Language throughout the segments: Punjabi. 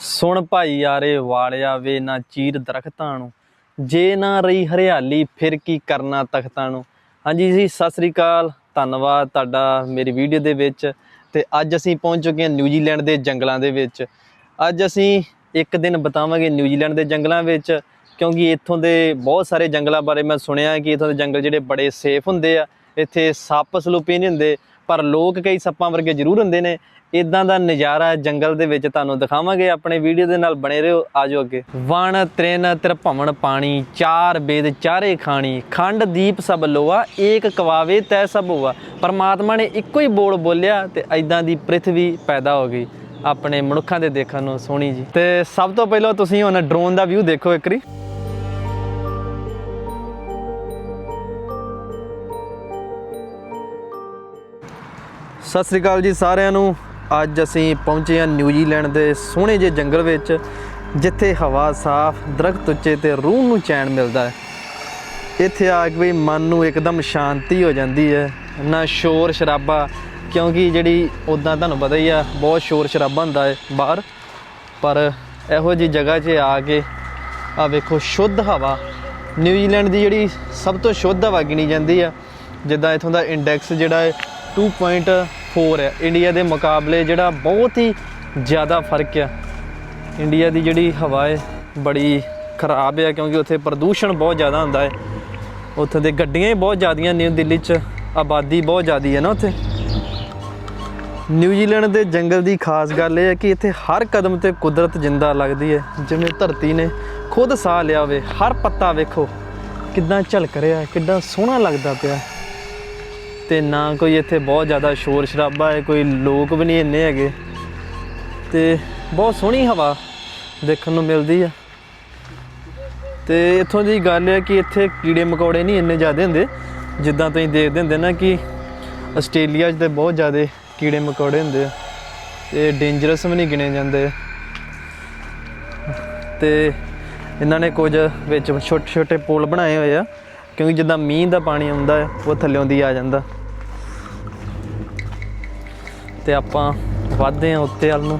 ਸੁਣ ਭਾਈ ਯਾਰੇ ਵਾਲਿਆ ਵੇ ਨਾ ਚੀਰ ਦਰਖਤਾਂ ਨੂੰ। ਜੇ ਨਾ ਰਹੀ ਹਰਿਆਲੀ, ਫਿਰ ਕੀ ਕਰਨਾ ਤਖਤਾਂ ਨੂੰ। ਹਾਂਜੀ ਜੀ, ਸਤਿ ਸ੍ਰੀ ਅਕਾਲ। ਧੰਨਵਾਦ ਤੁਹਾਡਾ ਮੇਰੀ ਵੀਡੀਓ ਦੇ ਵਿੱਚ। ਤੇ ਅੱਜ ਅਸੀਂ ਪਹੁੰਚ ਚੁੱਕੇ ਹਾਂ ਨਿਊਜ਼ੀਲੈਂਡ ਦੇ ਜੰਗਲਾਂ ਦੇ ਵਿੱਚ। ਅੱਜ ਅਸੀਂ ਇੱਕ ਦਿਨ ਬਿਤਾਵਾਂਗੇ ਨਿਊਜ਼ੀਲੈਂਡ ਦੇ ਜੰਗਲਾਂ ਵਿੱਚ, ਕਿਉਂਕਿ ਇੱਥੋਂ ਦੇ ਬਹੁਤ ਸਾਰੇ ਜੰਗਲਾਂ ਬਾਰੇ ਮੈਂ ਸੁਣਿਆ ਕਿ ਇੱਥੋਂ ਦੇ ਜੰਗਲ ਜਿਹੜੇ ਬੜੇ ਸੇਫ ਹੁੰਦੇ ਆ। ਇੱਥੇ ਸੱਪ ਸਲੂਪੀ ਨਹੀਂ ਹੁੰਦੇ। ਪਰ ਲੋਕ ਕਈ ਸੱਪਾਂ ਵਰਗੇ ਜ਼ਰੂਰ ਹੁੰਦੇ ਨੇ। ਇਦਾਂ ਦਾ ਨਜ਼ਾਰਾ ਜੰਗਲ ਦੇ ਵਿੱਚ ਤੁਹਾਨੂੰ ਦਿਖਾਵਾਂਗੇ। ਆਪਣੇ ਵੀਡੀਓ ਦੇ ਨਾਲ ਬਣੇ ਰਹੋ। ਆਜੋ ਅੱਗੇ। ਵਣ ਤ੍ਰਿਨ ਤਿਰਭਵਨ, ਪਾਣੀ, ਚਾਰ ਬੇਦ, ਚਾਰੇ ਖਾਣੀ। ਖੰਡ, ਦੀਪ ਸਭ ਲੋਆ ਏਕ ਕਵਾਵੇ ਤੈ ਸਭ ਹੋਆ। ਪਰਮਾਤਮਾ ਨੇ ਇੱਕੋ ਹੀ ਬੋਲ ਬੋਲਿਆ ਤੇ ਐਦਾਂ ਦੀ ਪ੍ਰithvi ਪੈਦਾ ਹੋ ਗਈ। ਆਪਣੇ ਮਨੁੱਖਾਂ ਦੇ ਦੇਖਣ ਨੂੰ ਸੋਹਣੀ ਜੀ। ਤੇ ਸਭ ਤੋਂ ਪਹਿਲਾਂ ਤੁਸੀਂ ਹੁਣ ਡਰੋਨ ਦਾ ਵਿਊ ਦੇਖੋ ਇੱਕ ਸਤਿ ਸ੍ਰੀ ਅਕਾਲ ਜੀ ਸਾਰਿਆਂ ਨੂੰ। ਅੱਜ ਅਸੀਂ ਪਹੁੰਚੇ ਹਾਂ ਨਿਊਜ਼ੀਲੈਂਡ ਦੇ ਸੋਹਣੇ ਜਿਹੇ ਜੰਗਲ ਵਿੱਚ, ਜਿੱਥੇ ਹਵਾ ਸਾਫ਼, ਦਰਖਤ ਉੱਚੇ ਤੇ ਰੂਹ ਨੂੰ ਚੈਨ ਮਿਲਦਾ ਹੈ। ਇੱਥੇ ਆ ਕੇ ਵੀ ਮਨ ਨੂੰ ਇੱਕਦਮ ਸ਼ਾਂਤੀ ਹੋ ਜਾਂਦੀ ਹੈ। ਨਾ ਸ਼ੋਰ ਸ਼ਰਾਬਾ, ਕਿਉਂਕਿ ਜਿਹੜੀ ਉਦਾਂ ਤੁਹਾਨੂੰ ਪਤਾ ਹੀ ਆ, ਬਹੁਤ ਸ਼ੋਰ ਸ਼ਰਾਬਾ ਹੁੰਦਾ ਹੈ ਬਾਹਰ। ਪਰ ਇਹੋ ਜੀ ਜਗ੍ਹਾ 'ਚ ਆ ਕੇ ਆ ਵੇਖੋ ਸ਼ੁੱਧ ਹਵਾ। ਨਿਊਜ਼ੀਲੈਂਡ ਦੀ ਜਿਹੜੀ ਸਭ ਤੋਂ ਸ਼ੁੱਧ ਹਵਾ ਗਿਣੀ ਜਾਂਦੀ ਆ, ਜਿੱਦਾਂ ਇਥੋਂ ਦਾ ਇੰਡੈਕਸ ਜਿਹੜਾ ਹੈ 2.4 ਹੈ। ਇੰਡੀਆ ਦੇ ਮੁਕਾਬਲੇ ਜਿਹੜਾ ਬਹੁਤ ਹੀ ਜ਼ਿਆਦਾ ਫ਼ਰਕ ਆ ਇੰਡੀਆ ਦੀ ਜਿਹੜੀ ਹਵਾ ਹੈ, ਬੜੀ ਖਰਾਬ ਹੈ ਕਿਉਂਕਿ ਉੱਥੇ ਪ੍ਰਦੂਸ਼ਣ ਬਹੁਤ ਜ਼ਿਆਦਾ ਹੁੰਦਾ ਹੈ। ਉੱਥੇ ਦੇ ਗੱਡੀਆਂ ਹੀ ਬਹੁਤ ਜ਼ਿਆਦੀਆਂ ਨਿਊ ਦਿੱਲੀ 'ਚ ਆਬਾਦੀ ਬਹੁਤ ਜ਼ਿਆਦੀ ਹੈ ਨਾ ਉੱਥੇ। ਨਿਊਜ਼ੀਲੈਂਡ ਦੇ ਜੰਗਲ ਦੀ ਖਾਸ ਗੱਲ ਇਹ ਹੈ ਕਿ ਇੱਥੇ ਹਰ ਕਦਮ ਤੇ ਕੁਦਰਤ ਜਿੰਦਾ ਲੱਗਦੀ ਹੈ। ਜਿਵੇਂ ਧਰਤੀ ਨੇ ਖੁਦ ਸਾਹ ਲਿਆ ਹੋਵੇ, ਹਰ ਪੱਤਾ ਵੇਖੋ। ਕਿੱਦਾਂ ਝਲਕ ਰਿਹਾ ਕਿੱਦਾਂ ਸੋਹਣਾ ਲੱਗਦਾ ਪਿਆ ਤੇ ਨਾ ਕੋਈ ਇੱਥੇ ਬਹੁਤ ਜ਼ਿਆਦਾ ਸ਼ੋਰ ਸ਼ਰਾਬਾ ਹੈ, ਕੋਈ ਲੋਕ ਵੀ ਨਹੀਂ ਇੰਨੇ ਹੈਗੇ। ਤੇ ਬਹੁਤ ਸੋਹਣੀ ਹਵਾ ਦੇਖਣ ਨੂੰ ਮਿਲਦੀ ਆ। ਤੇ ਇੱਥੋਂ ਦੀ ਗੱਲ ਹੈ ਕਿ ਇੱਥੇ ਕੀੜੇ ਮਕੌੜੇ ਨਹੀਂ ਇੰਨੇ ਜ਼ਿਆਦਾ ਹੁੰਦੇ, ਜਿੱਦਾਂ ਤੁਸੀਂ ਦੇਖਦੇ ਹੁੰਦੇ ਨਾ ਕਿ ਆਸਟ੍ਰੇਲੀਆ 'ਚ ਤੇ ਬਹੁਤ ਜ਼ਿਆਦਾ ਕੀੜੇ ਮਕੌੜੇ ਹੁੰਦੇ ਆ। ਤੇ ਡੇਂਜਰਸ ਵੀ ਨਹੀਂ ਗਿਣੇ ਜਾਂਦੇ। ਤੇ ਇਹਨਾਂ ਨੇ ਕੁਝ ਵਿੱਚ ਛੋਟੇ ਛੋਟੇ ਪੁਲ ਬਣਾਏ ਹੋਏ ਆ, ਕਿਉਂਕਿ ਜਿੱਦਾਂ ਮੀਂਹ ਦਾ ਪਾਣੀ ਆਉਂਦਾ ਹੈ ਉਹ ਥੱਲਿਓਂ ਦੀ ਆ ਜਾਂਦਾ। ਤੇ ਆਪਾਂ ਵੱਧਦੇ ਆ ਉੱਤੇ ਵੱਲ ਨੂੰ।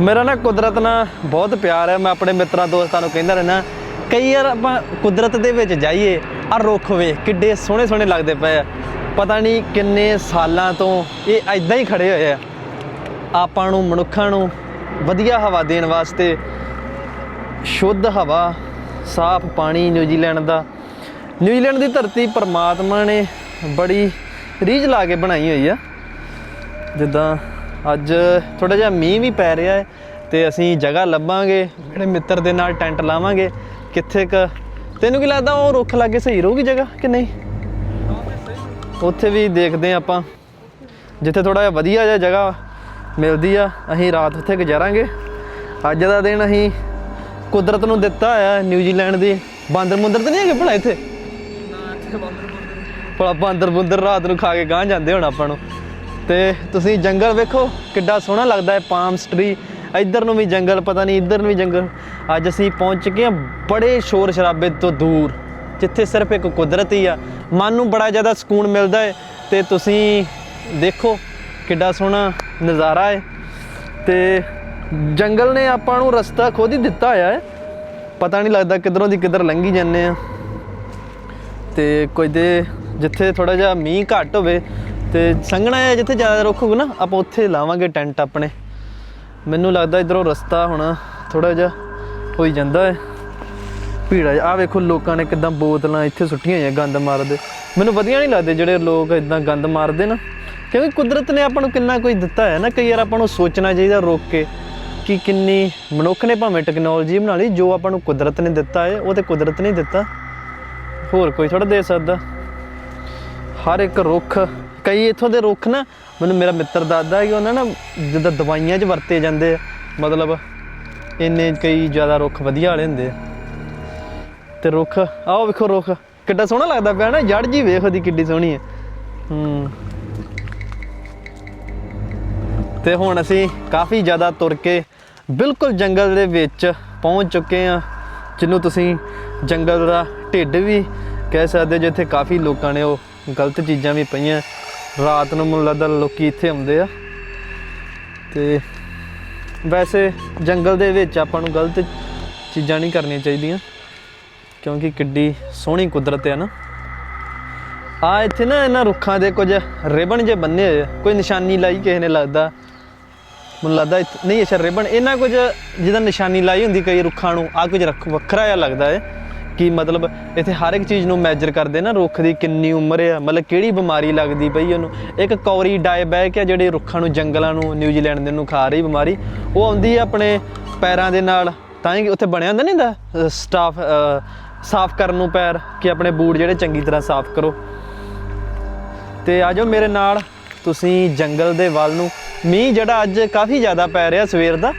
ਮੇਰਾ ਨਾ ਕੁਦਰਤ ਨਾਲ ਬਹੁਤ ਪਿਆਰ ਹੈ। ਮੈਂ ਆਪਣੇ ਮਿੱਤਰਾਂ, ਦੋਸਤਾਂ ਨੂੰ ਕਹਿੰਦਾ ਰਹਿਣਾ ਕਈ ਵਾਰ ਆਪਾਂ ਕੁਦਰਤ ਦੇ ਵਿੱਚ ਜਾਈਏ ਆ ਰੁੱਖ ਵੇਖ, ਕਿੱਡੇ ਸੋਹਣੇ ਸੋਹਣੇ ਲੱਗਦੇ ਪਏ ਆ। ਪਤਾ ਨਹੀਂ ਕਿੰਨੇ ਸਾਲਾਂ ਤੋਂ ਇਹ ਐਦਾਂ ਹੀ ਖੜੇ ਹੋਏ ਆ। ਆਪਾਂ ਨੂੰ, ਮਨੁੱਖਾਂ ਨੂੰ ਵਧੀਆ ਹਵਾ ਦੇਣ ਵਾਸਤੇ ਸ਼ੁੱਧ ਹਵਾ ਸਾਫ਼ ਪਾਣੀ ਨਿਊਜ਼ੀਲੈਂਡ ਦਾ। ਨਿਊਜ਼ੀਲੈਂਡ ਦੀ ਧਰਤੀ ਪਰਮਾਤਮਾ ਨੇ ਬੜੀ ਰੀਝ ਲਾ ਕੇ ਬਣਾਈ ਹੋਈ ਆ। ਜਿੱਦਾਂ ਅੱਜ ਥੋੜਾ ਜਿਹਾ ਮੀਂਹ ਵੀ ਪੈ ਰਿਹਾ ਹੈ ਤੇ ਅਸੀਂ ਜਗ੍ਹਾ ਲੱਭਾਂਗੇ, ਜਿਹੜੇ ਮਿੱਤਰ ਦੇ ਨਾਲ ਟੈਂਟ ਲਾਵਾਂਗੇ। ਕਿੱਥੇ ਕ ਤੈਨੂੰ ਕੀ ਲੱਗਦਾ ਉਹ ਰੁੱਖ ਲਾਗੇ ਸਹੀ ਰਹੂਗੀ ਜਗ੍ਹਾ ਕਿ ਨਹੀਂ? ਉੱਥੇ ਵੀ ਦੇਖਦੇ ਹਾਂ ਆਪਾਂ। ਜਿੱਥੇ ਥੋੜਾ ਜਿਹਾ ਵਧੀਆ ਜਿਹਾ ਜਗ੍ਹਾ ਮਿਲਦੀ ਆ, ਅਸੀਂ ਰਾਤ ਉੱਥੇ ਗੁਜ਼ਾਰਾਂਗੇ। ਅੱਜ ਦਾ ਦਿਨ ਅਸੀਂ ਕੁਦਰਤ ਨੂੰ ਦਿੱਤਾ ਹੋਇਆ ਨਿਊਜ਼ੀਲੈਂਡ ਦੀ। ਬਾਂਦਰ ਮੁੰਦਰ ਤਾਂ ਨਹੀਂ ਹੈਗੇ ਭਲਾ ਇੱਥੇ? ਭਲਾ ਬਾਂਦਰ ਬੁੰਦਰ ਰਾਤ ਨੂੰ ਖਾ ਕੇ ਗਾਂ ਜਾਂਦੇ ਹੁਣ ਆਪਾਂ ਨੂੰ। ਤੇ ਤੁਸੀਂ ਜੰਗਲ ਵੇਖੋ, ਕਿੱਡਾ ਸੋਹਣਾ ਲੱਗਦਾ ਹੈ ਪਾਮਸ ਟਰੀ ਇੱਧਰ ਨੂੰ ਵੀ ਜੰਗਲ, ਪਤਾ ਨਹੀਂ ਇੱਧਰ ਨੂੰ ਵੀ ਜੰਗਲ। ਅੱਜ ਅਸੀਂ ਪਹੁੰਚ ਚੁੱਕੇ ਹਾਂ ਬੜੇ ਸ਼ੋਰ ਸ਼ਰਾਬੇ ਤੋਂ ਦੂਰ, ਜਿੱਥੇ ਸਿਰਫ ਇੱਕ ਕੁਦਰਤ ਹੀ ਆ। ਮਨ ਨੂੰ ਬੜਾ ਜ਼ਿਆਦਾ ਸਕੂਨ ਮਿਲਦਾ ਹੈ ਤੇ ਤੁਸੀਂ ਦੇਖੋ ਕਿੱਡਾ ਸੋਹਣਾ ਨਜ਼ਾਰਾ ਹੈ। ਤੇ ਜੰਗਲ ਨੇ ਆਪਾਂ ਨੂੰ ਰਸਤਾ ਖੁਦ ਹੀ ਦਿੱਤਾ ਹੋਇਆ ਹੈ। ਪਤਾ ਨਹੀਂ ਲੱਗਦਾ ਕਿਧਰੋਂ ਦੀ ਕਿੱਧਰ ਲੰਘੀ ਜਾਂਦੇ ਆ ਤੇ ਕੋਈ ਦੇ ਜਿੱਥੇ ਥੋੜਾ ਜਿਹਾ ਮੀਂਹ ਘੱਟ ਹੋਵੇ ਤੇ ਸੰਘਣਾ ਹੈ ਜਿੱਥੇ ਜ਼ਿਆਦਾ ਰੁੱਖ ਹੋਊ ਨਾ, ਆਪਾਂ ਉੱਥੇ ਲਾਵਾਂਗੇ ਟੈਂਟ ਆਪਣੇ। ਮੈਨੂੰ ਲੱਗਦਾ ਇਧਰੋਂ ਰਸਤਾ ਹੁਣ ਥੋੜਾ ਜਿਹਾ ਹੋਈ ਜਾਂਦਾ ਹੈ। ਭੀੜਾ ਆ ਵੇਖੋ ਲੋਕਾਂ ਨੇ ਕਿਦਾਂ ਬੋਤਲਾਂ ਇੱਥੇ ਸੁੱਟੀਆਂ ਹੋਈਆਂ ਗੰਦ ਮਾਰਦੇ। ਮੈਨੂੰ ਵਧੀਆ ਨਹੀਂ ਲੱਗਦੇ ਜਿਹੜੇ ਲੋਕ ਇਦਾਂ ਗੰਦ ਮਾਰਦੇ ਨਾ। ਕਿਉਂਕਿ ਕੁਦਰਤ ਨੇ ਆਪਾਂ ਨੂੰ ਕਿੰਨਾ ਕੁਝ ਦਿੱਤਾ ਹੈ ਨਾ, ਕਈ ਵਾਰ ਆਪਾਂ ਨੂੰ ਸੋਚਣਾ ਚਾਹੀਦਾ ਰੋਕ ਕੇ। ਕਿ ਕਿੰਨੀ ਮਨੁੱਖ ਨੇ ਭਾਵੇਂ ਟੈਕਨੋਲੋਜੀ ਬਣਾ ਲਈ, ਜੋ ਆਪਾਂ ਨੂੰ ਕੁਦਰਤ ਨੇ ਦਿੱਤਾ ਹੈ ਉਹ ਤੇ ਕੁਦਰਤ ਨੇ ਦਿੱਤਾ। ਹੋਰ ਕੋਈ ਥੋੜਾ ਦੇ ਸਕਦਾ। ਹਰ ਇੱਕ ਰੁੱਖ, ਕਈ ਇਥੋਂ ਦੇ ਰੁੱਖ ਨਾ, ਮੈਨੂੰ ਮੇਰਾ ਮਿੱਤਰ ਦੱਸਦਾ ਕਿ ਉਹਨਾਂ ਨਾ ਜਿੱਦਾਂ ਦਵਾਈਆਂ 'ਚ ਵਰਤੇ ਜਾਂਦੇ ਆ, ਮਤਲਬ ਇੰਨੇ ਕਈ ਜ਼ਿਆਦਾ ਰੁੱਖ ਵਧੀਆ ਵਾਲੇ ਹੁੰਦੇ ਆ। ਤੇ ਰੁੱਖ ਆਓ ਵੇਖੋ ਰੁੱਖ, ਕਿੱਡਾ ਸੋਹਣਾ ਲੱਗਦਾ ਪਿਆ ਨਾ ਜੜ ਜੀ ਵੇਖ ਉਹਦੀ ਕਿੱਡੀ ਸੋਹਣੀ ਹੈ ਹੂੰ। ਤੇ ਹੁਣ ਅਸੀਂ ਕਾਫੀ ਜ਼ਿਆਦਾ ਤੁਰ ਕੇ ਬਿਲਕੁਲ ਜੰਗਲ ਦੇ ਵਿੱਚ ਪਹੁੰਚ ਚੁੱਕੇ ਹਾਂ ਜਿਹਨੂੰ ਤੁਸੀਂ ਜੰਗਲ ਦਾ ਢਿੱਡ ਵੀ ਕਹਿ ਸਕਦੇ ਜਿੱਥੇ ਕਾਫੀ ਲੋਕਾਂ ਨੇ ਉਹ ਗਲਤ ਚੀਜ਼ਾਂ ਵੀ ਪਈਆਂ। ਰਾਤ ਨੂੰ ਮੈਨੂੰ ਲੱਗਦਾ ਲੋਕੀ ਇੱਥੇ ਆਉਂਦੇ ਆ। ਤੇ ਵੈਸੇ ਜੰਗਲ ਦੇ ਵਿੱਚ ਆਪਾਂ ਨੂੰ ਗਲਤ ਚੀਜ਼ਾਂ ਨਹੀਂ ਕਰਨੀਆਂ ਚਾਹੀਦੀਆਂ, ਕਿਉਂਕਿ ਕਿੱਡੀ ਸੋਹਣੀ ਕੁਦਰਤ ਹੈ ਨਾ। ਆ ਇੱਥੇ ਨਾ ਇਹਨਾਂ ਰੁੱਖਾਂ ਦੇ ਕੁਝ ਰਿਬਨ ਜੇ ਬੰਨੇ ਹੋਏ ਕੋਈ ਨਿਸ਼ਾਨੀ ਲਾਈ ਕਿਸੇ ਨੇ ਲੱਗਦਾ। ਮੈਨੂੰ ਲੱਗਦਾ ਇੱਥੇ- ਨਹੀਂ, ਅੱਛਾ, ਰਿਬਨ, ਇਹਨਾਂ ਕੁਝ ਜਿਹਦਾ ਨਿਸ਼ਾਨੀ ਲਾਈ ਹੁੰਦੀ ਕਈ ਰੁੱਖਾਂ ਨੂੰ ਆ ਕੁਝ ਰੱਖ ਵੱਖਰਾ ਜਿਹਾ ਲੱਗਦਾ ਹੈ ਕਿ ਮਤਲਬ ਇੱਥੇ ਹਰ ਇੱਕ ਚੀਜ਼ ਨੂੰ ਮੈਜਰ ਕਰਦੇ ਨਾ, ਰੁੱਖ ਦੀ ਕਿੰਨੀ ਉਮਰ ਆ, ਮਤਲਬ ਕਿਹੜੀ ਬਿਮਾਰੀ ਲੱਗਦੀ ਪਈ ਉਹਨੂੰ। ਇੱਕ ਕੌਰੀ ਡਾਇਬੈਕ ਆ ਜਿਹੜੇ ਰੁੱਖਾਂ ਨੂੰ ਜੰਗਲਾਂ ਨੂੰ ਨਿਊਜ਼ੀਲੈਂਡ ਦੇ ਨੂੰ ਖਾ ਰਹੀ ਬਿਮਾਰੀ, ਉਹ ਆਉਂਦੀ ਆ ਆਪਣੇ ਪੈਰਾਂ ਦੇ ਨਾਲ। ਤਾਂ ਹੀ ਉੱਥੇ ਬਣਿਆ ਹੁੰਦਾ ਨਹੀਂ ਹੁੰਦਾ ਸਟਾਫ ਸਾਫ਼ ਕਰਨ ਨੂੰ ਪੈਰ, ਕਿ ਆਪਣੇ ਬੂਟ ਜਿਹੜੇ ਚੰਗੀ ਤਰ੍ਹਾਂ ਸਾਫ਼ ਕਰੋ। ਤੇ ਜਾਓ ਮੇਰੇ ਨਾਲ, ਤੁਸੀਂ ਜੰਗਲ ਦੇ ਵੱਲ ਨੂੰ। ਮੀਂਹ ਜਿਹੜਾ ਅੱਜ ਕਾਫੀ ਜ਼ਿਆਦਾ ਪੈ ਰਿਹਾ ਸਵੇਰ ਦਾ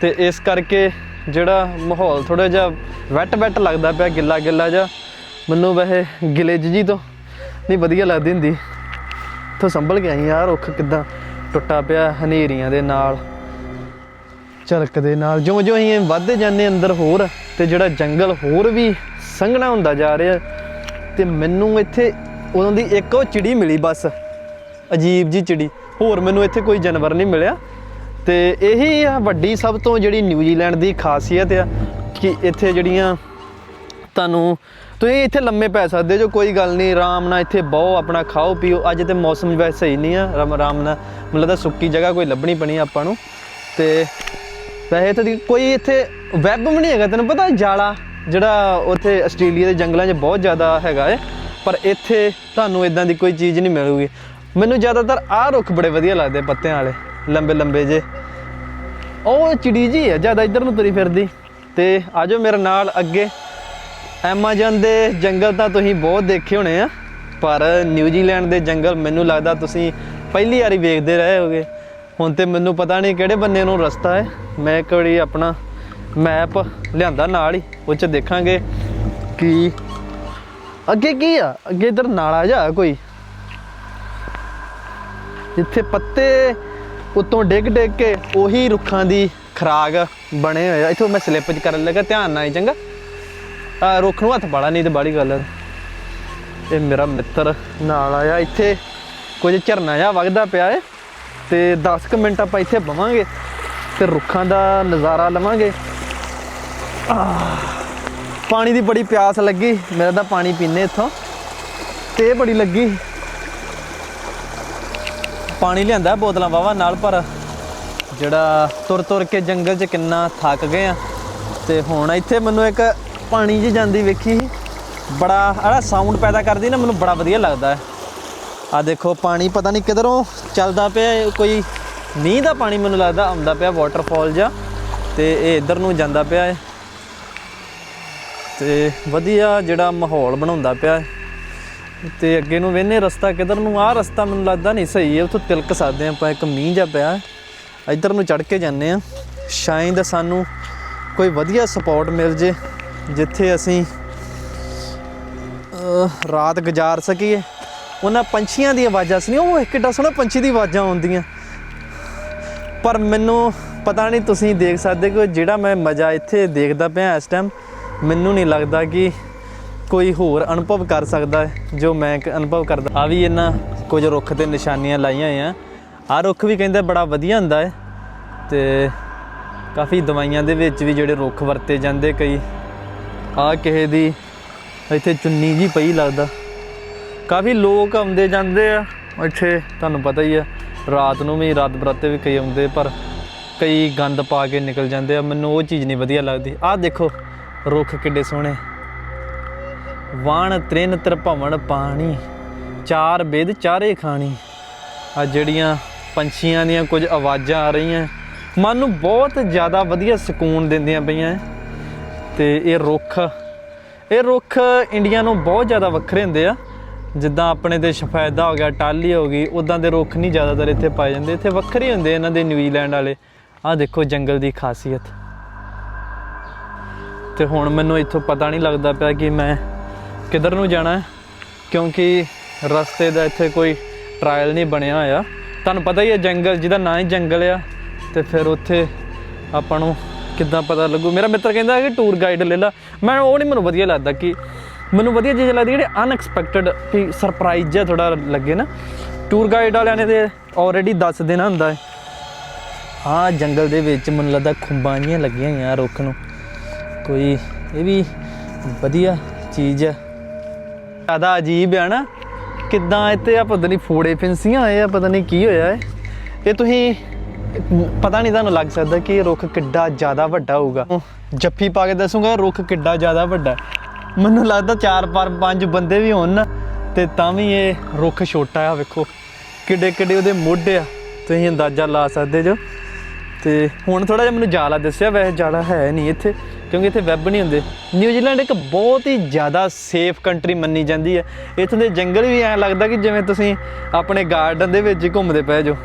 ਤੇ ਇਸ ਕਰਕੇ ਜਿਹੜਾ ਮਾਹੌਲ ਥੋੜਾ ਜਿਹਾ ਵੈਟ ਵੈਟ ਲੱਗਦਾ ਪਿਆ, ਗਿੱਲਾ ਗਿੱਲਾ ਜਿਹਾ। ਮੈਨੂੰ ਵੈਸੇ ਗਿਲੇਜ ਜੀ ਤੋਂ ਨਹੀਂ ਵਧੀਆ ਲੱਗਦੀ ਹੁੰਦੀ। ਤੋਂ ਸੰਭਲ ਕੇ ਆਈ ਯਾਰ ਰੁੱਖ ਕਿੱਦਾਂ ਟੁੱਟਾ ਪਿਆ ਹਨੇਰੀਆਂ ਦੇ ਨਾਲ, ਝਲਕ ਦੇ ਨਾਲ। ਜਿਉਂ ਜਿਉਂ ਅਸੀਂ ਵੱਧਦੇ ਜਾਂਦੇ ਅੰਦਰ ਹੋਰ ਤੇ ਜਿਹੜਾ ਜੰਗਲ ਹੋਰ ਵੀ ਸੰਘਣਾ ਹੁੰਦਾ ਜਾ ਰਿਹਾ ਤੇ ਮੈਨੂੰ ਇੱਥੇ ਉਦੋਂ ਦੀ ਇੱਕ ਉਹ ਚਿੜੀ ਮਿਲੀ ਬਸ, ਅਜੀਬ ਜੀ ਚਿੜੀ। ਹੋਰ ਮੈਨੂੰ ਇੱਥੇ ਕੋਈ ਜਾਨਵਰ ਨਹੀਂ ਮਿਲਿਆ। ਤੇ ਇਹੀ ਆ ਵੱਡੀ ਸਭ ਤੋਂ ਜਿਹੜੀ ਨਿਊਜ਼ੀਲੈਂਡ ਦੀ ਖਾਸੀਅਤ ਆ ਕਿ ਇੱਥੇ ਜਿਹੜੀਆਂ ਤੁਹਾਨੂੰ ਤੁਸੀਂ ਇੱਥੇ ਲੰਮੇ ਪੈ ਸਕਦੇ ਜੋ ਕੋਈ ਗੱਲ ਨਹੀਂ, ਆਰਾਮ ਨਾਲ ਇੱਥੇ ਬਹੁ, ਆਪਣਾ ਖਾਓ, ਪੀਓ। ਅੱਜ ਤੇ ਮੌਸਮ ਵੈਸੇ ਸਹੀ ਨਹੀਂ ਆ, ਆਰਾਮ ਆਰਾਮ ਨਾਲ ਮਤਲਬ ਤਾਂ ਸੁੱਕੀ ਜਗ੍ਹਾ ਕੋਈ ਲੱਭਣੀ ਪਣੀ ਆਪਾਂ ਨੂੰ। ਤੇ ਵੈਸੇ ਤਾਂ ਦੀ- ਕੋਈ ਇੱਥੇ ਵੈਬ ਵੀ ਨਹੀਂ ਹੈਗਾ, ਤੈਨੂੰ ਪਤਾ ਜਾਲਾ, ਜਿਹੜਾ ਉੱਥੇ ਆਸਟ੍ਰੇਲੀਆ ਦੇ ਜੰਗਲਾਂ 'ਚ ਬਹੁਤ ਜ਼ਿਆਦਾ ਹੈਗਾ ਹੈ ਪਰ ਇੱਥੇ ਤੁਹਾਨੂੰ ਇਦਾਂ ਦੀ ਕੋਈ ਚੀਜ਼ ਨਹੀਂ ਮਿਲੂਗੀ। ਮੈਨੂੰ ਜ਼ਿਆਦਾਤਰ ਆਹ ਰੁੱਖ ਬੜੇ ਵਧੀਆ ਲੱਗਦੇ ਪੱਤਿਆਂ ਵਾਲੇ, ਲੰਬੇ ਲੰਬੇ ਜੇ। ਉਹ ਚਿੜੀ ਜੀ ਹੈ ਜ਼ਿਆਦਾ ਇੱਧਰ ਨੂੰ ਤੁਰੀ ਫਿਰਦੀ। ਤੇ ਆਜੋ ਮੇਰੇ ਨਾਲ ਅੱਗੇ। ਐਮਾਜ਼ਨ ਦੇ ਜੰਗਲ ਤਾਂ ਤੁਸੀਂ ਬਹੁਤ ਦੇਖੇ ਹੋਣੇ ਆ, ਪਰ ਨਿਊਜ਼ੀਲੈਂਡ ਦੇ ਜੰਗਲ ਮੈਨੂੰ ਲੱਗਦਾ ਤੁਸੀਂ ਪਹਿਲੀ ਵਾਰੀ ਵੇਖਦੇ ਰਹੇ ਹੋਗੇ। ਹੁਣ ਤੇ ਮੈਨੂੰ ਪਤਾ ਨਹੀਂ ਕਿਹੜੇ ਬੰਨੇ ਨੂੰ ਰਸਤਾ ਹੈ। ਮੈਂ ਇੱਕ ਵਾਰੀ ਆਪਣਾ ਮੈਪ ਲਿਆਂਦਾ ਨਾਲ ਹੀ, ਉਹ ਚ ਦੇਖਾਂਗੇ ਕਿ ਅੱਗੇ ਕੀ ਆ, ਅੱਗੇ ਇਧਰ ਨਾਲਾ ਜਾ ਕੋਈ। ਜਿੱਥੇ ਪੱਤੇ ਉੱਤੋਂ ਡਿੱਗ ਡਿੱਗ ਕੇ ਉਹੀ ਰੁੱਖਾਂ ਦੀ ਖਰਾਗ ਬਣੇ ਹੋਏ ਆ। ਇੱਥੋਂ ਮੈਂ ਸਲਿੱਪ ਚ ਕਰਨ ਲੱਗਾ, ਧਿਆਨ ਨਾਲ ਹੀ ਚੰਗਾ। ਆ ਰੁੱਖ ਨੂੰ ਹੱਥ ਪਾਲਾ ਨਹੀਂ ਤੇ ਬਾੜੀ ਗੱਲ ਹੈ ਇਹ ਮੇਰਾ ਮਿੱਤਰ ਨਾਲ ਆਇਆ, ਇੱਥੇ ਕੁਝ ਝਰਨਾ ਜਿਹਾ ਵਗਦਾ ਪਿਆ ਏ ਤੇ 10 ਕੁ ਮਿੰਟ ਆਪਾਂ ਇੱਥੇ ਬਵਾਂਗੇ ਤੇ ਰੁੱਖਾਂ ਦਾ ਨਜ਼ਾਰਾ ਲਵਾਂਗੇ। ਪਾਣੀ ਦੀ ਬੜੀ ਪਿਆਸ ਲੱਗੀ, ਮੇਰਾ ਤਾਂ ਪਾਣੀ ਪੀਨੇ ਇੱਥੋਂ। ਤੇ ਬੜੀ ਲੱਗੀ। ਪਾਣੀ ਲਿਆਂਦਾ ਬੋਤਲਾਂ ਵਾਵਾ ਨਾਲ, ਪਰ ਜਿਹੜਾ ਤੁਰ ਤੁਰ ਕੇ ਜੰਗਲ 'ਚ ਕਿੰਨਾ ਥੱਕ ਗਏ ਆ। ਤੇ ਹੁਣ ਇੱਥੇ ਮੈਨੂੰ ਇੱਕ ਪਾਣੀ 'ਚ ਜਾਂਦੀ ਵੇਖੀ ਸੀ। ਬੜਾ, ਆਹ ਸਾਊਂਡ ਪੈਦਾ ਕਰਦੀ ਨਾ, ਮੈਨੂੰ ਬੜਾ ਵਧੀਆ ਲੱਗਦਾ ਹੈ। ਆ ਦੇਖੋ, ਪਾਣੀ ਪਤਾ ਨਹੀਂ ਕਿਧਰੋਂ ਚੱਲਦਾ ਪਿਆ, ਕੋਈ ਨੀਂਹ ਦਾ ਪਾਣੀ ਮੈਨੂੰ ਲੱਗਦਾ ਆਉਂਦਾ ਪਿਆ ਵਾਟਰਫਾਲ ਜਾਂ ਤੇ ਇਹ ਇੱਧਰ ਨੂੰ ਜਾਂਦਾ ਪਿਆ ਹੈ। ਤੇ ਵਧੀਆ ਜਿਹੜਾ ਮਾਹੌਲ ਬਣਾਉਂਦਾ ਪਿਆ ਹੈ। ਤੇ ਅੱਗੇ ਨੂੰ ਵੇਨੇ ਰਸਤਾ ਕਿਧਰ ਨੂੰ? ਆਹ ਰਸਤਾ ਮੈਨੂੰ ਲੱਗਦਾ ਨਹੀਂ ਸਹੀ ਹੈ। ਉੱਥੋਂ ਤਿਲਕ ਸਕਦੇ ਹਾਂ ਆਪਾਂ। ਇੱਕ ਮੀਂਹ ਜਾ ਪਿਆ। ਇੱਧਰ ਨੂੰ ਚੜ ਕੇ ਜਾਂਦੇ ਆ ਸ਼ਾਇਦ ਸਾਨੂੰ ਕੋਈ ਵਧੀਆ ਸਪੌਟ ਮਿਲ ਜੇ, ਜਿੱਥੇ ਅਸੀਂ ਰਾਤ ਗੁਜ਼ਾਰ ਸਕੀਏ। ਉਹਨਾਂ ਪੰਛੀਆਂ ਦੀਆਂ ਆਵਾਜ਼ਾਂ ਸੁਣੀ ਉਹ ਕਿੱਡਾ ਸੋਹਣਾ ਪੰਛੀ ਦੀ ਆਵਾਜ਼ਾਂ ਆਉਂਦੀਆਂ। ਪਰ ਮੈਨੂੰ ਪਤਾ ਨਹੀਂ ਤੁਸੀਂ ਦੇਖ ਸਕਦੇ ਕਿ ਜਿਹੜਾ ਮੈਂ ਮਜ਼ਾ ਇੱਥੇ ਦੇਖਦਾ ਪਿਆ ਇਸ ਟਾਈਮ ਮੈਨੂੰ ਨਹੀਂ ਲੱਗਦਾ ਕਿ ਕੋਈ ਹੋਰ ਅਨੁਭਵ ਕਰ ਸਕਦਾ ਹੈ, ਜੋ ਮੈਂ ਅਨੁਭਵ ਕਰਦਾ। ਆ ਵੀ ਇਹਨਾਂ ਕੁਝ ਰੁੱਖ ਤੇ ਨਿਸ਼ਾਨੀਆਂ ਲਾਈਆਂ ਹੋਈਆਂ। ਆ ਰੁੱਖ ਵੀ ਕਹਿੰਦੇ ਬੜਾ ਵਧੀਆ ਹੁੰਦਾ ਹੈ ਤੇ ਕਾਫੀ ਦਵਾਈਆਂ ਦੇ ਵਿੱਚ ਵੀ ਜਿਹੜੇ ਰੁੱਖ ਵਰਤੇ ਜਾਂਦੇ ਕਈ। ਆ ਕਿਸੇ ਦੀ ਇੱਥੇ ਚੁੰਨੀ ਜੀ ਪਈ ਲੱਗਦਾ। ਕਾਫੀ ਲੋਕ ਆਉਂਦੇ ਜਾਂਦੇ ਆ ਇੱਥੇ, ਤੁਹਾਨੂੰ ਪਤਾ ਹੀ ਆ। ਰਾਤ ਨੂੰ ਵੀ, ਰਾਤ ਬਰਾਤੇ ਵੀ ਕਈ ਆਉਂਦੇ, ਪਰ ਕਈ ਗੰਦ ਪਾ ਕੇ ਨਿਕਲ ਜਾਂਦੇ ਆ। ਮੈਨੂੰ ਉਹ ਚੀਜ਼ ਨਹੀਂ ਵਧੀਆ ਲੱਗਦੀ। ਆਹ ਦੇਖੋ, ਰੁੱਖ ਕਿੱਡੇ ਸੋਹਣੇ। ਵਾਣ ਤ੍ਰਿਨ ਤਰਭਵਨ ਪਾਣੀ, ਚਾਰ ਬੇਦ ਚਾਰੇ ਖਾਣੀ। ਆ ਜਿਹੜੀਆਂ ਪੰਛੀਆਂ ਦੀਆਂ ਕੁਝ ਆਵਾਜ਼ਾਂ ਆ ਰਹੀਆਂ, ਮਨ ਨੂੰ ਬਹੁਤ ਜ਼ਿਆਦਾ ਵਧੀਆ ਸਕੂਨ ਦਿੰਦੀਆਂ ਪਈਆਂ। ਤੇ ਇਹ ਰੁੱਖ ਇਹ ਰੁੱਖ ਇੰਡੀਆ ਨੂੰ ਬਹੁਤ ਜ਼ਿਆਦਾ ਵੱਖਰੇ ਹੁੰਦੇ ਆ। ਜਿੱਦਾਂ ਆਪਣੇ ਤੇ ਸ਼ਫੈਦਾ ਹੋ ਗਿਆ ਟਾਲੀ ਹੋ ਗਈ ਉਦਾਂ ਦੇ ਰੁੱਖ ਨਹੀਂ ਜ਼ਿਆਦਾਤਰ ਇੱਥੇ ਪਾਏ ਜਾਂਦੇ। ਇੱਥੇ ਵੱਖਰੇ ਹੁੰਦੇ ਇਹਨਾਂ ਦੇ ਨਿਊਜ਼ੀਲੈਂਡ ਵਾਲੇ। ਆਹ ਦੇਖੋ ਜੰਗਲ ਦੀ ਖਾਸੀਅਤ। ਤੇ ਹੁਣ ਮੈਨੂੰ ਇੱਥੋਂ ਪਤਾ ਨਹੀਂ ਲੱਗਦਾ ਪਿਆ ਕਿ ਮੈਂ ਕਿੱਧਰ ਨੂੰ ਜਾਣਾ ਹੈ? ਕਿਉਂਕਿ ਰਸਤੇ ਦਾ ਇੱਥੇ ਕੋਈ ਟ੍ਰਾਇਲ ਨਹੀਂ ਬਣਿਆ ਹੋਇਆ। ਤੁਹਾਨੂੰ ਪਤਾ ਹੀ ਹੈ ਜੰਗਲ, ਜਿਹਦਾ ਨਾਂ ਹੀ ਜੰਗਲ ਆ। ਤੇ ਫਿਰ ਉੱਥੇ ਆਪਾਂ ਨੂੰ ਕਿੱਦਾਂ ਪਤਾ ਲੱਗੂ? ਮੇਰਾ ਮਿੱਤਰ ਕਹਿੰਦਾ ਕਿ ਟੂਰ ਗਾਈਡ ਲੈ ਲਾ। ਮੈਂ ਉਹ ਨਹੀਂ, ਮੈਨੂੰ ਵਧੀਆ ਲੱਗਦਾ ਕਿ ਮੈਨੂੰ ਵਧੀਆ ਚੀਜ਼ ਲੱਗਦੀ ਜਿਹੜੇ ਅਨਐਕਸਪੈਕਟਡ ਕਿ ਸਰਪ੍ਰਾਈਜ਼ ਜਿਹਾ ਥੋੜਾ ਲੱਗੇ ਨਾ। ਟੂਰ ਗਾਈਡ ਵਾਲਿਆਂ ਨੇ ਤੇ ਆਲਰੇਡੀ ਦੱਸ ਦੇਣਾ ਹੁੰਦਾ ਹੈ। ਆ ਜੰਗਲ ਦੇ ਵਿੱਚ ਮੈਨੂੰ ਲੱਗਦਾ ਖੁੰਬਾਂ ਜਿਹੀਆਂ ਲੱਗੀਆਂ ਹੋਈਆਂ ਰੁੱਖ ਨੂੰ। ਕੋਈ ਇਹ ਵੀ ਵਧੀਆ ਚੀਜ਼ ਹੈ। ਜ਼ਿਆਦਾ ਅਜੀਬ ਹੈ ਨਾ, ਕਿੱਦਾਂ ਇੱਥੇ ਆ, ਪਤਾ ਨਹੀਂ ਫੋੜੇ ਫਿੰਸੀਆਂ ਆਏ ਆ, ਪਤਾ ਨਹੀਂ ਕੀ ਹੋਇਆ ਹੈ ਇਹ ਤੁਸੀਂ, ਪਤਾ ਨਹੀਂ ਤੁਹਾਨੂੰ ਲੱਗ ਸਕਦਾ ਕਿ ਇਹ ਰੁੱਖ ਕਿੱਡਾ ਜ਼ਿਆਦਾ ਵੱਡਾ ਹੋਊਗਾ। ਜੱਫੀ ਪਾ ਕੇ ਦੱਸੂਗਾ, ਰੁੱਖ ਕਿੱਡਾ ਜ਼ਿਆਦਾ ਵੱਡਾ। ਮੈਨੂੰ ਲੱਗਦਾ ਚਾਰ ਪਰ ਪੰਜ ਬੰਦੇ ਵੀ ਹੋਣ ਨਾ, ਤੇ ਤਾਂ ਵੀ ਇਹ ਰੁੱਖ ਛੋਟਾ ਆ, ਵੇਖੋ। ਕਿੱਡੇ ਕਿੱਡੇ ਉਹਦੇ ਮੋਢੇ ਆ। ਤੁਸੀਂ ਅੰਦਾਜ਼ਾ ਲਾ ਸਕਦੇ ਜੋ। ਤੇ ਹੁਣ ਥੋੜਾ ਜਿਹਾ ਮੈਨੂੰ ਜਾਲਾ ਦੱਸਿਆ, ਵੈਸੇ ਜਾਲਾ ਹੈ ਨਹੀਂ ਇੱਥੇ, ਕਿਉਂਕਿ ਇੱਥੇ ਵੈਬ ਨਹੀਂ ਹੁੰਦੇ। ਨਿਊਜ਼ੀਲੈਂਡ ਇੱਕ ਬਹੁਤ ਹੀ ਜ਼ਿਆਦਾ ਸੇਫ ਕੰਟਰੀ ਮੰਨੀ ਜਾਂਦੀ ਹੈ। ਇੱਥੋਂ ਦੇ ਜੰਗਲ ਵੀ ਐਂ ਲੱਗਦਾ ਕਿ ਜਿਵੇਂ ਤੁਸੀਂ ਆਪਣੇ ਗਾਰਡਨ ਦੇ ਵਿੱਚ ਹੀ ਘੁੰਮਦੇ ਪਏ ਜੋ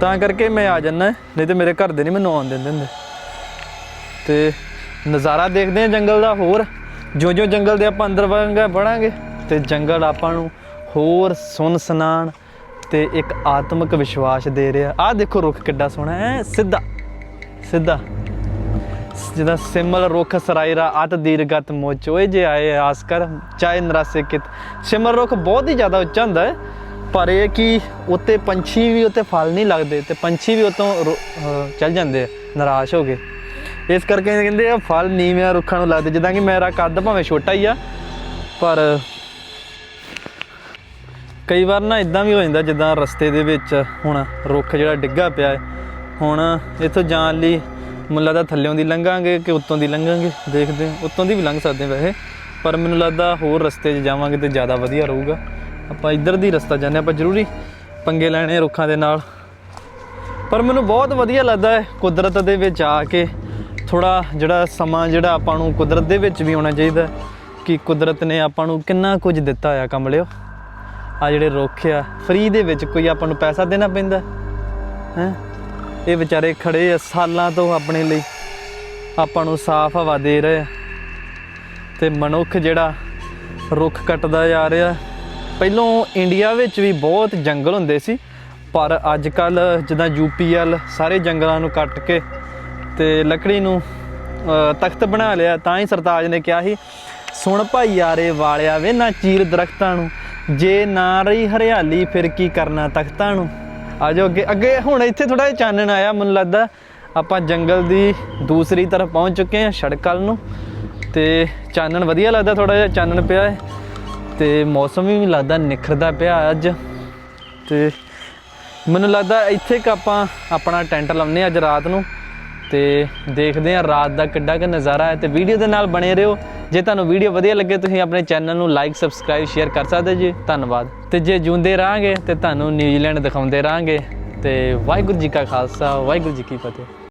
ਤਾਂ ਕਰਕੇ ਮੈਂ ਆ ਜਾਂਦਾ, ਨਹੀਂ ਤੇ ਮੇਰੇ ਘਰ ਦੇ ਨਹੀਂ ਮੈਨੂੰ ਆਉਣ ਦਿੰਦੇ ਹੁੰਦੇ। ਤੇ ਨਜ਼ਾਰਾ ਦੇਖਦੇ ਆ ਜੰਗਲ ਦਾ ਹੋਰ। ਜੋ ਜੋ ਜੰਗਲ ਦੇ ਆਪਾਂ ਅੰਦਰ ਵੜਾਂਗੇ ਵੜਾਂਗੇ, ਤੇ ਜੰਗਲ ਆਪਾਂ ਨੂੰ ਹੋਰ ਸੁਣ ਸਨਾਨ ਤੇ ਇੱਕ ਆਤਮਿਕ ਵਿਸ਼ਵਾਸ ਦੇ ਰਿਹਾ। ਆਹ ਦੇਖੋ ਰੁੱਖ ਕਿੱਡਾ ਸੋਹਣਾ ਹੈ ਸਿੱਧਾ ਸਿੱਧਾ। ਜਿਹਦਾ ਸਿਮਲ ਰੁੱਖ ਸਰਾਇਰਾ ਅਤ ਦੀਰਗਤ ਮੋਚ ਓਏ ਜੇ ਆਏ ਆਸ ਕਰ, ਚਾਹੇ ਨਰਾਸੇ ਕਿਤ। ਸਿਮਲ ਰੁੱਖ ਬਹੁਤ ਹੀ ਜ਼ਿਆਦਾ ਉੱਚਾ ਹੁੰਦਾ ਹੈ, ਪਰ ਇਹ ਕਿ ਉੱਤੇ ਪੰਛੀ ਵੀ ਉੱਤੇ ਫਲ ਨਹੀਂ ਲੱਗਦੇ ਤੇ ਪੰਛੀ ਵੀ ਉਤੋਂ ਚੱਲ ਜਾਂਦੇ ਆ, ਨਿਰਾਸ਼ ਹੋ ਕੇ ਇਸ ਕਰਕੇ ਕਹਿੰਦੇ ਆ ਫਲ ਨੀਵਿਆਂ ਰੁੱਖਾਂ ਨੂੰ ਲੱਗਦੇ, ਜਿੱਦਾਂ ਕਿ ਮੇਰਾ ਕੱਦ ਭਾਵੇਂ ਛੋਟਾ ਹੀ ਆ, ਪਰ ਕਈ ਵਾਰ ਨਾ ਇਦਾਂ ਵੀ ਹੋ ਜਾਂਦਾ ਜਿੱਦਾਂ ਰਸਤੇ ਦੇ ਵਿੱਚ ਹੁਣ ਰੁੱਖ ਜਿਹੜਾ ਡਿੱਗਾ ਪਿਆ ਹੈ। ਹੁਣ ਇੱਥੋਂ ਜਾਣ ਲਈ ਮੈਨੂੰ ਲੱਗਦਾ ਥੱਲਿਓਂ ਦੀ ਲੰਘਾਂਗੇ ਕਿ ਉੱਤੋਂ ਦੀ ਲੰਘਾਂਗੇ ਦੇਖਦੇ ਉੱਤੋਂ ਦੀ ਵੀ ਲੰਘ ਸਕਦੇ ਵੈਸੇ ਪਰ ਮੈਨੂੰ ਲੱਗਦਾ ਹੋਰ ਰਸਤੇ 'ਚ ਜਾਵਾਂਗੇ ਤੇ ਜ਼ਿਆਦਾ ਵਧੀਆ ਰਹੂਗਾ। ਆਪਾਂ ਇੱਧਰ ਦੀ ਰਸਤਾ ਜਾਂਦੇ ਹਾਂ, ਆਪਾਂ ਜ਼ਰੂਰੀ ਪੰਗੇ ਲੈਣੇ ਰੁੱਖਾਂ ਦੇ ਨਾਲ। ਪਰ ਮੈਨੂੰ ਬਹੁਤ ਵਧੀਆ ਲੱਗਦਾ ਹੈ ਕੁਦਰਤ ਦੇ ਵਿੱਚ ਆ ਕੇ ਥੋੜਾ ਜਿਹੜਾ ਸਮਾਂ ਜਿਹੜਾ ਆਪਾਂ ਨੂੰ ਕੁਦਰਤ ਦੇ ਵਿੱਚ ਵੀ ਹੋਣਾ ਚਾਹੀਦਾ ਕਿ ਕੁਦਰਤ ਨੇ ਆਪਾਂ ਨੂੰ ਕਿੰਨਾ ਕੁਝ ਦਿੱਤਾ ਹੋਇਆ ਕਮਲਿਓ। ਆ ਜਿਹੜੇ ਰੁੱਖ ਆ ਫ੍ਰੀ ਦੇ ਵਿੱਚ ਕੋਈ ਆਪਾਂ ਨੂੰ ਪੈਸਾ ਦੇਣਾ ਪੈਂਦਾ। ਹੈ? ਇਹ ਵਿਚਾਰੇ ਖੜੇ ਆ ਸਾਲਾਂ ਤੋਂ ਆਪਣੇ ਲਈ। ਆਪਾਂ ਨੂੰ ਸਾਫ਼ ਹਵਾ ਦੇ ਰਹੇ ਆ। ਤੇ ਮਨੁੱਖ ਜਿਹੜਾ ਰੁੱਖ ਕੱਟਦਾ ਜਾ ਰਿਹਾ, ਪਹਿਲੋਂ ਇੰਡੀਆ ਵਿੱਚ ਵੀ ਬਹੁਤ ਜੰਗਲ ਹੁੰਦੇ ਸੀ, ਪਰ ਅੱਜ ਕੱਲ ਜਿੱਦਾਂ ਯੂਪੀਐਲ ਸਾਰੇ ਜੰਗਲਾਂ ਨੂੰ ਕੱਟ ਕੇ ਤੇ ਲੱਕੜੀ ਨੂੰ ਤਖਤ ਬਣਾ ਲਿਆ, ਤਾਂ ਹੀ ਸਰਤਾਜ ਨੇ ਕਿਹਾ ਸੀ, ਸੁਣ ਭਾਈ ਯਾਰੇ ਵਾਲਿਆ, ਵੇ ਨਾ ਚੀਰ ਦਰਖਤਾਂ ਨੂੰ। ਜੇ ਨਾ ਰਹੀ ਹਰਿਆਲੀ, ਫਿਰ ਕੀ ਕਰਨਾ ਤਖਤਾਂ ਨੂੰ? ਆਜੋ ਅੱਗੇ ਅੱਗੇ ਹੁਣ ਇੱਥੇ ਥੋੜਾ ਜਿਹਾ ਚਾਨਣ ਆਇਆ, ਮੈਨੂੰ ਲੱਗਦਾ ਆਪਾਂ ਜੰਗਲ ਦੀ ਦੂਸਰੀ ਤਰਫ ਪਹੁੰਚ ਚੁੱਕੇ ਹਾਂ, ਸੜਕ ਵੱਲ ਨੂੰ। ਤੇ ਚਾਨਣ ਵਧੀਆ ਲੱਗਦਾ ਥੋੜਾ ਜਿਹਾ ਚਾਨਣ ਪਿਆ ਹੈ। ਤੇ ਮੌਸਮ ਵੀ ਲੱਗਦਾ ਨਿਖਰਦਾ ਪਿਆ ਅੱਜ। ਤੇ ਮੈਨੂੰ ਲੱਗਦਾ ਇੱਥੇ ਕ ਆਪਾਂ ਆਪਣਾ ਟੈਂਟ ਲਾਉਨੇ ਹਾਂ ਅੱਜ ਰਾਤ ਨੂੰ। ਤੇ ਦੇਖਦੇ ਹਾਂ ਰਾਤ ਦਾ ਕਿੱਡਾ ਕੁ ਨਜ਼ਾਰਾ ਹੈ ਤੇ ਵੀਡੀਓ ਦੇ ਨਾਲ ਬਣੇ ਰਹੋ। ਜੇ ਤੁਹਾਨੂੰ ਵੀਡੀਓ ਵਧੀਆ ਲੱਗੇ, ਤੁਸੀਂ ਆਪਣੇ ਚੈਨਲ ਨੂੰ ਲਾਈਕ ਸਬਸਕ੍ਰਾਈਬ ਸ਼ੇਅਰ ਕਰ ਸਕਦੇ ਜੀ। ਧੰਨਵਾਦ। ਤੇ ਜੇ ਜੂੰਦੇ ਰਾਂਗੇ ਤੇ ਤੁਹਾਨੂੰ ਨਿਊਜ਼ੀਲੈਂਡ ਦਿਖਾਉਂਦੇ ਰਾਂਗੇ ਤੇ ਵਾਹਿਗੁਰੂ ਜੀ ਕਾ ਖਾਲਸਾ, ਵਾਹਿਗੁਰੂ ਜੀ ਕੀ ਫਤਿਹ।